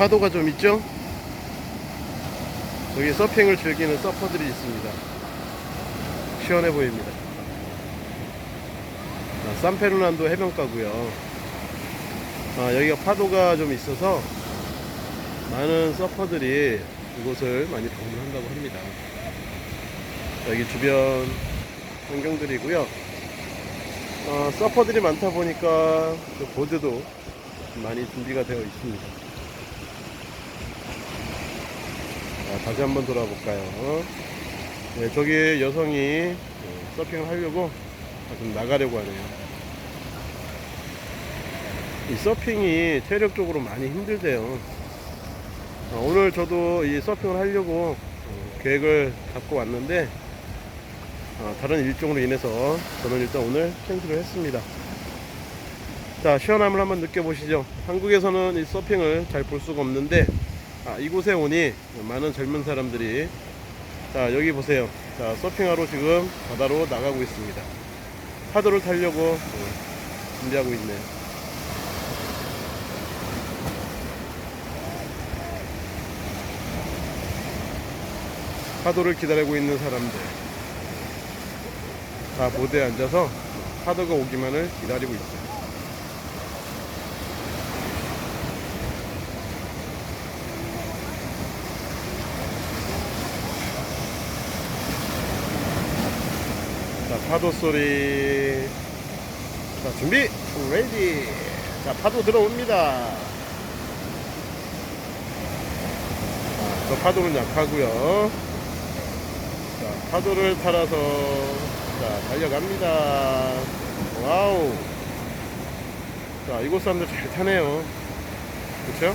파도가 좀 있죠? 여기 서핑을 즐기는 서퍼들이 있습니다. 시원해 보입니다. 아, 산페르난도 해변가고요. 아, 여기가 파도가 좀 있어서 많은 서퍼들이 이곳을 많이 방문한다고 합니다. 여기 주변 환경들이고요. 어, 서퍼들이 많다 보니까 그 보드도 많이 준비가 되어 있습니다. 자, 다시 한번 돌아볼까요? 네, 저기 여성이 어, 서핑을 하려고 좀 나가려고 하네요. 이 서핑이 체력적으로 많이 힘들대요. 어, 오늘 저도 이 서핑을 하려고 어, 계획을 갖고 왔는데 어, 다른 일정으로 인해서 저는 일단 오늘 캔슬을 했습니다. 자, 시원함을 한번 느껴보시죠. 한국에서는 이 서핑을 잘 볼 수가 없는데, 아, 이곳에 오니 많은 젊은 사람들이, 자, 여기 보세요. 자, 서핑하러 지금 바다로 나가고 있습니다. 파도를 타려고 어, 준비하고 있네요. 파도를 기다리고 있는 사람들. 다 보드에 앉아서 파도가 오기만을 기다리고 있어요. 파도 소리. 자, 준비, 레디. 자, 파도 들어옵니다. 자, 저 파도는 약하고요. 자, 파도를 타라서 자, 달려갑니다. 와우. 자, 이곳 사람들 잘 타네요. 그쵸?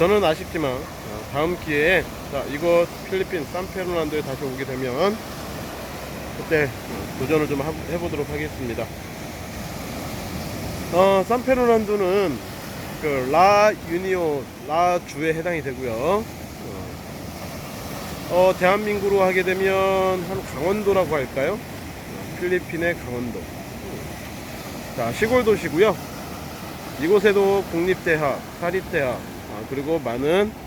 저는 아쉽지만 어, 다음 기회에 자, 이곳 필리핀 산페르난도에 다시 오게 되면 그때 어, 도전을 좀 하- 해보도록 하겠습니다. 어, 산페르난도는 그 라 유니오 라 주에 해당이 되고요. 어, 어, 대한민국으로 하게 되면 한 강원도라고 할까요? 어, 필리핀의 강원도. 자, 시골 도시고요. 이곳에도 국립대학, 사립대학, 아, 그리고 많은 자,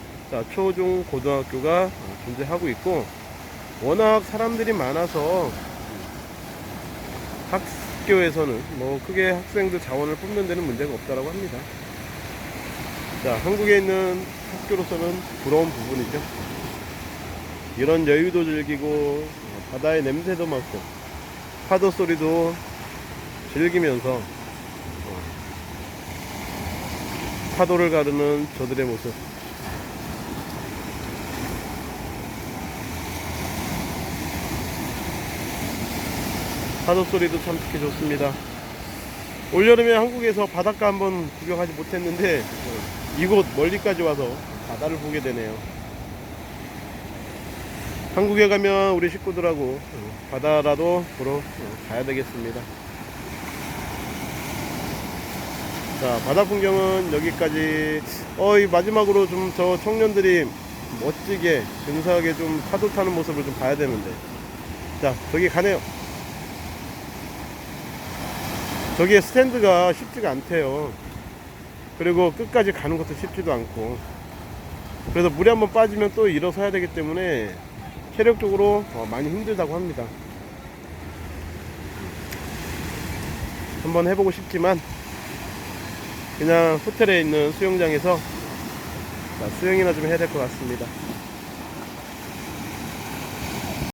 초중 고등학교가 어, 존재하고 있고 워낙 사람들이 많아서 학교에서는 뭐 크게 학생들 자원을 뽑는 데는 문제가 없다라고 합니다. 자, 한국에 있는 학교로서는 부러운 부분이죠. 이런 여유도 즐기고 어, 바다의 냄새도 맡고 파도 소리도 즐기면서 어, 파도를 가르는 저들의 모습 파도 소리도 참 듣기 좋습니다. 올여름에 한국에서 바닷가 한번 구경하지 못했는데 어, 이곳 멀리까지 와서 바다를 보게 되네요. 한국에 가면 우리 식구들하고 어, 바다라도 보러 어, 가야 되겠습니다. 자, 바다 풍경은 여기까지. 어, 이 마지막으로 좀 저 청년들이 멋지게, 근사하게 좀 파도 타는 모습을 좀 봐야 되는데. 자, 저기 가네요. 저기에 스탠드가 쉽지가 않대요. 그리고 끝까지 가는 것도 쉽지도 않고. 그래서 물에 한번 빠지면 또 일어서야 되기 때문에 체력적으로 어, 많이 힘들다고 합니다. 한번 해보고 싶지만 그냥 호텔에 있는 수영장에서 자, 수영이나 좀 해야 될 것 같습니다.